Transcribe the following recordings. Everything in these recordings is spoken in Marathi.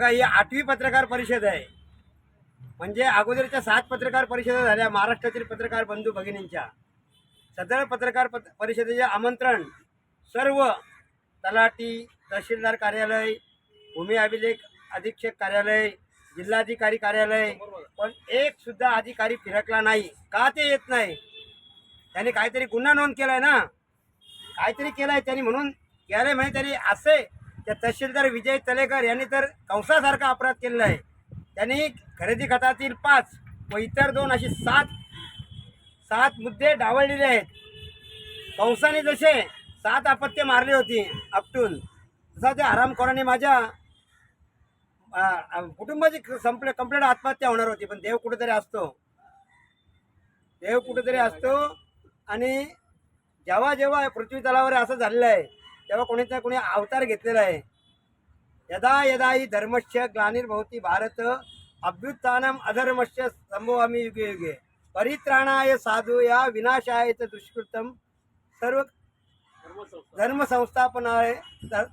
बघा ही आठवी पत्रकार परिषद आहे. म्हणजे अगोदरच्या सात पत्रकार परिषदा झाल्या महाराष्ट्रातील पत्रकार बंधू भगिनींच्या. सदर पत्रकार पत परिषदेचे आमंत्रण सर्व तलाठी तहसीलदार कार्यालय भूमी अभिलेख अधीक्षक कार्यालय जिल्हाधिकारी कार्यालय पण एक सुद्धा अधिकारी फिरकला नाही. का ते येत नाही? त्याने काहीतरी गुन्हा नोंद केलाय ना? काहीतरी केलाय त्यांनी म्हणून केलंय म्हणजे त्यांनी असे त्या तहसीलदार विजय तलेकर यांनी तर कंसासारखा अपराध केलेला आहे. त्यांनी खरेदी खतातील पाच व इतर दोन अशी सात सात मुद्दे डावळलेले आहेत. कंसाने जसे सात अपत्य मारली होती आपटून तसा त्या आरामखोराने माझ्या कुटुंबाची संपले कंप्लेंट आत्महत्या होणार होती पण देव कुठेतरी असतो. देव कुठेतरी असतो आणि जेव्हा जेव्हा पृथ्वी तलावर असं झालेलं आहे तेव्हा कोणीच ना कोणी अवतार घेतलेला आहे. यदा यदा ही धर्मस्य ग्लानिर्भवती भारत अभ्युत्थानम अधर्मस्य संभवामी युगे युगे। परित्राणाय साधू या विनाशाय दुष्कृतम सर्व धर्म संस्थापनाय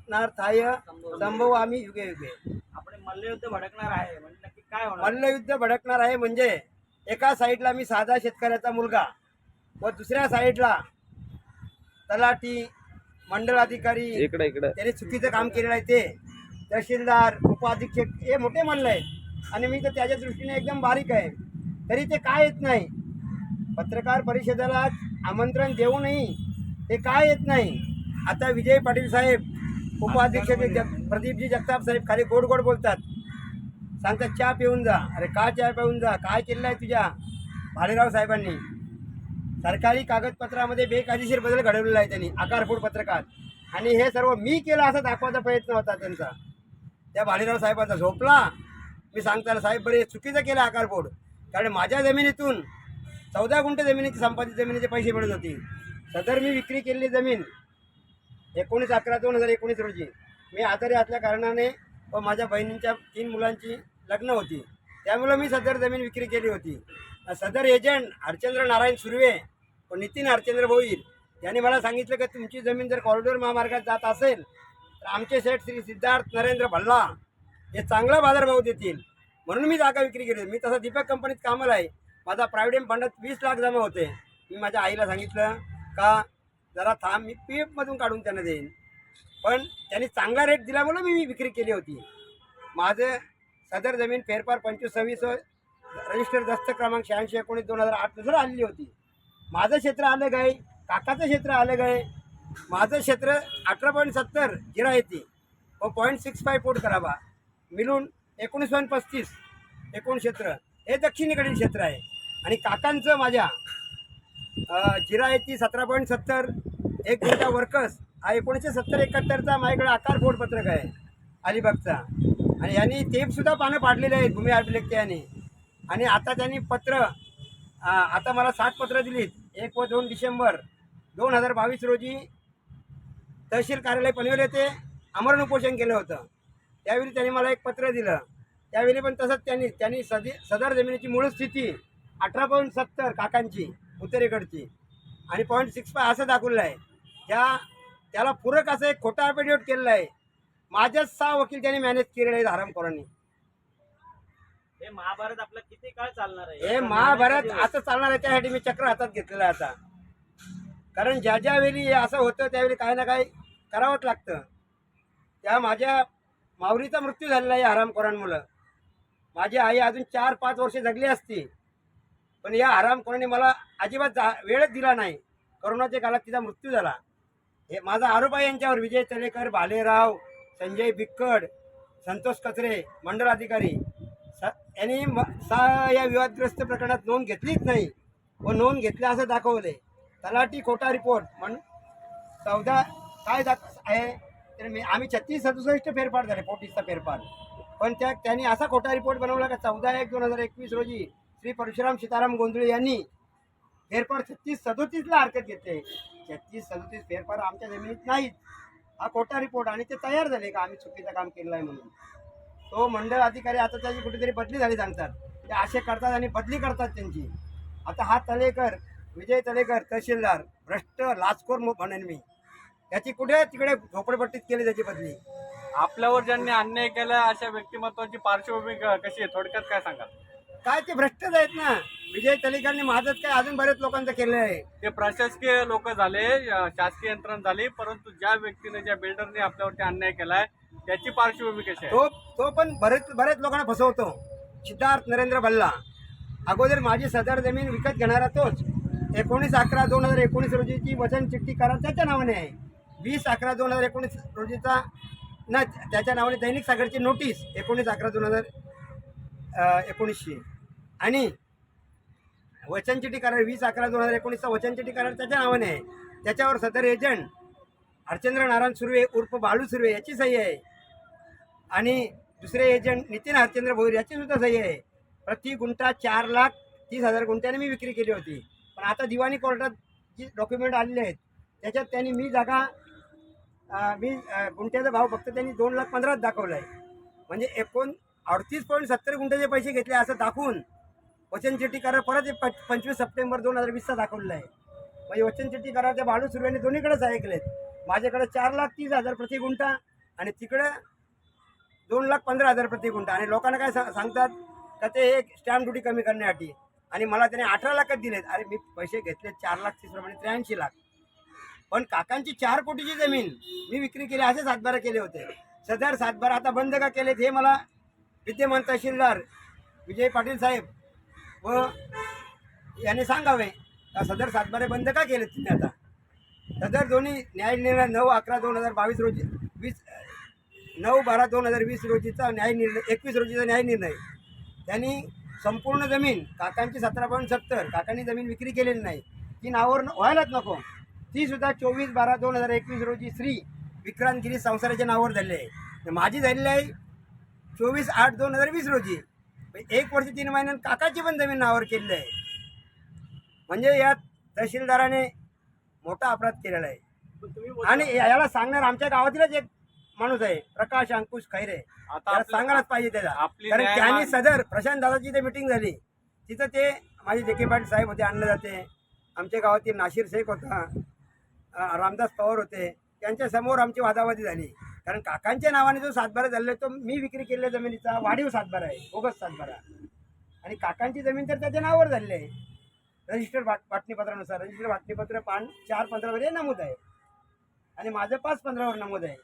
नार्थाय संभवामी युगे युगे। आपण मल्लयुद्ध भडकणार आहे म्हणजे नक्की काय मल्लयुद्ध भडकणार आहे म्हणजे एका साईडला मी साधा शेतकऱ्याचा मुलगा व दुसऱ्या साईडला तलाठी मंडळ अधिकारी इकडे इकडे. त्यांनी चुकीचं काम केलेलं आहे ते. तहसीलदार उपाधीक्षक हे मोठे म्हणलं आहे आणि मी तर त्याच्या दृष्टीने एकदम बारीक आहे. तरी ते काय येत नाही? पत्रकार परिषदेला आमंत्रण देऊनही ते काय येत नाही? आता विजय पाटील साहेब उपाधीक्षक जग प्रदीपजी जगताप साहेब खाली गोड गोड बोलतात. सांगतात चहा पिऊन जा. अरे का चहा पिऊन जा? काय केलेलं आहे तुझ्या? भालेराव साहेबांनी. सरकारी कागदपत्रामध्ये बेकायदेशीर बदल घडवलेला आहे त्यांनी आकारफोड पत्रकार आणि हे सर्व मी केलं असा दाखवायचा प्रयत्न होता त्यांचा. त्या भालेराव साहेबांचा झोपला. मी सांगताना साहेब बरे चुकीचं केलं आकारफोड. कारण माझ्या जमिनीतून चौदा गुंठे जमिनीची संपादित जमिनीचे पैसे मिळत होती. सदर मी विक्री केलेली जमीन एकोणीस अकरा दोन हजार एकोणीस रोजी. मी आजारी असल्या कारणाने व माझ्या बहिणींच्या तीन मुलांची लग्न होती. त्यामुळं मी सदर जमीन विक्री केली होती. सदर एजंट हरचंद्र नारायण सुर्वे पण नितीन हरचंद्र भोईर यांनी मला सांगितलं की तुमची जमीन जर कॉरिडोर महामार्गात जात असेल तर आमचे सेठ श्री सिद्धार्थ नरेंद्र भल्ला हे चांगला बाजारभाव देतील. म्हणून मी जागा विक्री केली मी तसा दीपक कंपनीत कामाला आहे. माझा प्रायव्हेट फंडात वीस लाख जमा होते. मी माझ्या आईला सांगितलं का जरा थांब मी पी एफमधून काढून त्यांना देईन. पण त्यांनी चांगला रेट दिला म्हणून मी विक्री केली होती. माझं सदर जमीन फेरफार पंचवीस सव्वीस रजिस्टर दस्त क्रमांक शहाऐंशी एकोणीस दोन हजार आठनुसार आलेली होती. माझं क्षेत्र आलं गाय काकाचं क्षेत्र आलं गाय माझं क्षेत्र अठरा पॉईंट सत्तर जिरा येते. व पॉईंट सिक्स फाय फूट करावा. मिळून एकोणीस पॉईंट पस्तीस एकूण क्षेत्र. हे दक्षिणेकडील क्षेत्र आहे. आणि काकांचं माझ्या जिरा येते सतरा पॉईंट सत्तर. एक गुंठा वर्कर्स हा एकोणीसशे सत्तर एकाहत्तरचा माझ्याकडे आकार बोर्ड पत्रक आहे. अलिबागचा. आणि यांनी ते सुद्धा पानं पाडलेले आहेत भूमी अभिलेखच्या यांनी आणि आता त्यांनी पत्र आता मला सात पत्र दिलीत. एक व दोन डिसेंबर दोन हजार बावीस रोजी तहसील कार्यालय पनवेल येथे आमरण उपोषण केलं होतं. त्यावेळी त्यांनी मला एक पत्र दिलं. त्यावेळी पण तसंच त्यांनी त्यांनी सदी सदर जमिनीची मूळ स्थिती अठरा पॉईंट सत्तर काकांची उत्तरेकडची आणि पॉईंट सिक्स फाय असं दाखवलं आहे. त्या त्याला पूरक असं एक खोटा अफिडेविट केलेलं आहे. माझ्याच सहा वकील त्यांनी मॅनेज केलेलं आहे हरामखोरांनी हे महाभारत आपलं किती काळ चालणार आहे? हे महाभारत असं चालणार आहे त्यासाठी मी चक्र हातात घेतलेलं आहे आता. कारण ज्या ज्या वेळी हे असं होतं त्यावेळी काही ना काही करावंच लागतं. त्या माझ्या माऊलीचा मृत्यू झालेला आहे हरामखोरांमुळं माझी आई अजून चार पाच वर्षे जगली असती. पण या हरामखोरांनी मला अजिबात जा वेळच दिला नाही. करोनाच्या काळात तिचा मृत्यू झाला. हे माझा आरोप आहे यांच्यावर विजय तलेकर भालेराव संजय बिक्कड संतोष कचरे मंडळ अधिकारी स यांनी सा या विवादग्रस्त प्रकरणात नोंद घेतलीच नाही व नोंद घेतल्या असं दाखवले. तलाठी खोटा रिपोर्ट म्हण चौदा काय जात आहे? तर मी आम्ही छत्तीस सदुसष्ट फेरफार झाले पोटीसचा फेरफार. पण त्या त्यांनी असा खोटा रिपोर्ट बनवला का चौदा एक दोन हजार एकवीस रोजी श्री परशुराम सीताराम गोंधळे यांनी फेरफार छत्तीस सदोतीसला हरकत घेतले. छत्तीस सदोतीस फेरफार आमच्या जमिनीत नाहीत. हा खोटा रिपोर्ट आणि ते तयार झाले का? आम्ही चुकीचं काम केलं आहे म्हणून. तो मंडळ अधिकारी आता त्याची कुठेतरी बदली झाली सांगतात. ते असे करतात आणि बदली करतात त्यांची. आता हा तलेकर विजय तलेकर तहसीलदार भ्रष्ट लाचखोर म्हणेन मी. त्याची कुठे तिकडे झोपडपट्टीत केली त्याची बदली? आपल्यावर ज्यांनी अन्याय केला अशा व्यक्तिमत्वाची पार्श्वभूमी कशी आहे? थोडक्यात काय सांगाल? काय ते भ्रष्टच आहेत ना? विजय तलिकांनी माझंच काय अजून बरेच लोकांचं केलं आहे ते प्रशासकीय लोक झाले शासकीय यंत्रणा झाली परंतु ज्या व्यक्तीने ज्या बिल्डरने आपल्यावरती अन्याय केलाय त्याची पार्श्वभूमी कशी आहे? तो तो पण बरेच बरेच लोकांना फसवतो. सिद्धार्थ नरेंद्र भल्ला. अगोदर माझी सदर जमीन विकत घेणारा तोच. एकोणीस अकरा दोन हजार एकोणीस रोजीची वचन चिठ्ठी करार त्याच्या नावाने आहे. वीस अकरा दोन हजार एकोणीस रोजीचा न त्याच्या नावाने दैनिक सागरची नोटीस एकोणीस अकरा दोन हजार एकोणीसशे आणि वचन चिठ्ठी करार वीस अकरा दोन हजार एकोणीसचा वचन चिठ्ठी करार त्याच्या नावाने आहे. त्याच्यावर सदर एजंट हरचंद्र नारायण सुर्वे उर्फ बाळू सुर्वे याची सही आहे. आणि दुसरे एजंट नितीन हरचंद्र भोईर याची सुद्धा सही आहे. प्रति गुंठा चार लाख तीस हजार गुंठ्याने मी विक्री केली होती. पण आता दिवाणी कोर्टात जी डॉक्युमेंट आलेले आहेत त्याच्यात त्यांनी मी जागा मी गुंठ्याचा भाव फक्त त्यांनी दोन लाख पंधराच दाखवला आहे म्हणजे एकूण अडतीस पॉईंट सत्तर गुंठ्याचे पैसे घेतले असं दाखवून वचन चिठ्ठी करार परत एक पंचवीस सप्टेंबर दोन हजार वीसचा दाखवलेला आहे. म्हणजे वचन चिठ्ठी करार त्या बाळू सुर्वेने दोन्हीकडेच ऐकलेत. माझ्याकडे चार लाख तीस हजार प्रति गुंठा आणि तिकडं दोन लाख पंधरा हजार प्रति गुंठा. आणि लोकांना काय सांगतात का ते एक स्टॅम्प ड्युटी कमी करण्यासाठी. आणि मला त्याने अठरा लाखात दिलेत. अरे मी पैसे घेतले चार लाख तीस प्रमाणे त्र्याऐंशी लाख. पण काकांची चार कोटीची जमीन मी विक्री केली असे सातबारा केले होते. सदर सातबारा आता बंद का केलेत हे मला विद्यमान तहसीलदार विजय पाटील साहेब व याने सांगावे. का सदर सातबारे बंद का केलेत तुम्ही आता? सदर दोन्ही न्याय निर्णय नऊ अकरा दोन हजार बावीस रोजी नऊ बारा दोन हजार वीस रोजीचा न्याय निर्णय एकवीस रोजीचा न्याय निर्णय. त्यांनी संपूर्ण जमीन काकांची सतरा पॉईंट सत्तर काकांनी जमीन विक्री केलेली नाही. ती नावावर व्हायलाच नको. ती सुद्धा चोवीस बारा दोन हजार एकवीस रोजी श्री विक्रांतगिरी संसाराच्या नावावर झाली आहे. माझी झालेली आहे चोवीस आठ दोन हजार वीस रोजी. एक वर्ष तीन महिन्यात काकाची पण जमीन नावावर केलेली आहे. म्हणजे यात तहसीलदाराने मोठा अपराध केलेला आहे. आणि याला सांगणार आमच्या गावातीलच एक माणूस आहे. प्रकाश अंकुश खैरे. आता सांगायलाच पाहिजे त्याला. आपली कारण त्यांनी सदर प्रशांत दादाची इथे मिटिंग झाली. तिथं ते माझे जे के पाटील साहेब होते आणले जाते. आमच्या गावातील नाशिर शेख होता. अं, रामदास पवार होते. त्यांच्यासमोर आमची वादावादी झाली. कारण काकांच्या नावाने जो सातबारा झालेला आहे, तो मी विक्री केलेल्या जमिनीचा वाढीव सातबारा आहे. बोगस सातबारा. आणि काकांची जमीन तर त्याच्या नावावर झालेली आहे. रजिस्टर वाट वाटणीपत्रानुसार रजिस्टर वाटणीपत्र पान चार पंधरावर नमूद आहे. आणि माझं पाच पंधरावर नमूद आहे.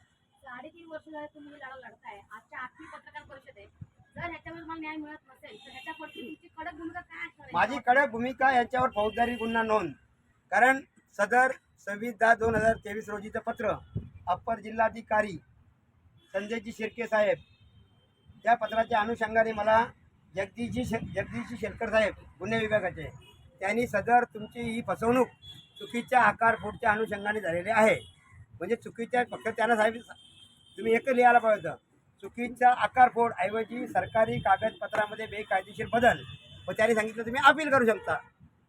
साडेतीन वर्ष झाले तुम्ही लढा लढताय. आजच्या आठवी पत्रकार परिषद आहे. जर ह्याच्यावर मला न्याय मिळत नसेल तर ह्याच्या तुमची कडक भूमिका काय असणार आहे? माझी कडक भूमिका याच्यावर फौजदारी गुन्हा नोंद. कारण सदर सव्वीस दहा दोन हजार तेवीस रोजीचं पत्र अप्पर जिल्हाधिकारी संजयजी शिर्के साहेब त्या पत्राच्या अनुषंगाने मला जगदीशजी शे जगदीशजी शेरकर साहेब गुन्हे विभागाचे त्यांनी सदर तुमची ही फसवणूक चुकीच्या आकार फोडच्या अनुषंगाने झालेली आहे. म्हणजे चुकीच्या फक्त त्यांना साहेब तुम्ही एक लिहायला पाहिजे होतं. चुकीचा आकार फोड ऐवजी सरकारी कागदपत्रामध्ये बेकायदेशीर बदल. व त्यांनी सांगितलं तुम्ही अपील करू शकता.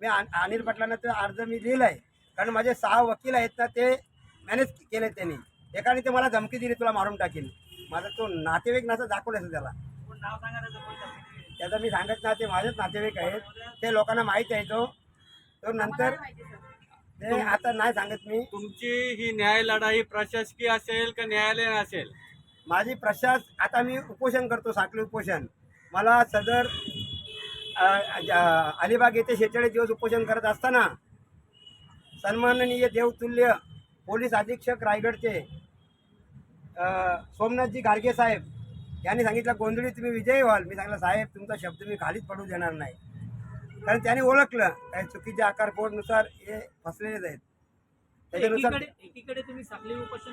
मी अन- अनिल पाटलांना ते अर्ज मी लिहिला आहे कारण माझे सहा वकील आहेत ना ते मॅनेज केले त्यांनी. एकाने ते मला धमकी दिली तुला मारून टाकेल माझा तो नातेवाईक नसा दाखवलं त्याला. त्याचं मी सांगत ना ते माझेच नातेवाईक आहेत. ते लोकांना माहीत आहे तो. तो नंतर ते आता नाही सांगत मी. तुमची ही न्याय लढाई प्रशासकीय असेल का न्यायालयीन असेल? माझी प्रशास आता मी उपोषण करतो साखळी उपोषण. मला सदर अ, अ, अलिबाग येथे शेहेचाळीस दिवस उपोषण करत असताना सन्माननीय देवतुल्य पोलीस अधीक्षक रायगडचे अ, सोमनाथजी गाडगे साहेब यांनी सांगितलं गोंधळी तुम्ही विजयी व्हाल. मी सांगितलं साहेब तुमचा शब्द मी खालीच पडू देणार नाही. कारण त्याने ओळखलं. काही चुकीच्या आकार बोर्डनुसार हे फसलेलेच आहेत. त्याच्यानुसार एकीकडे एकीकडे तुम्ही साखळी उपोषण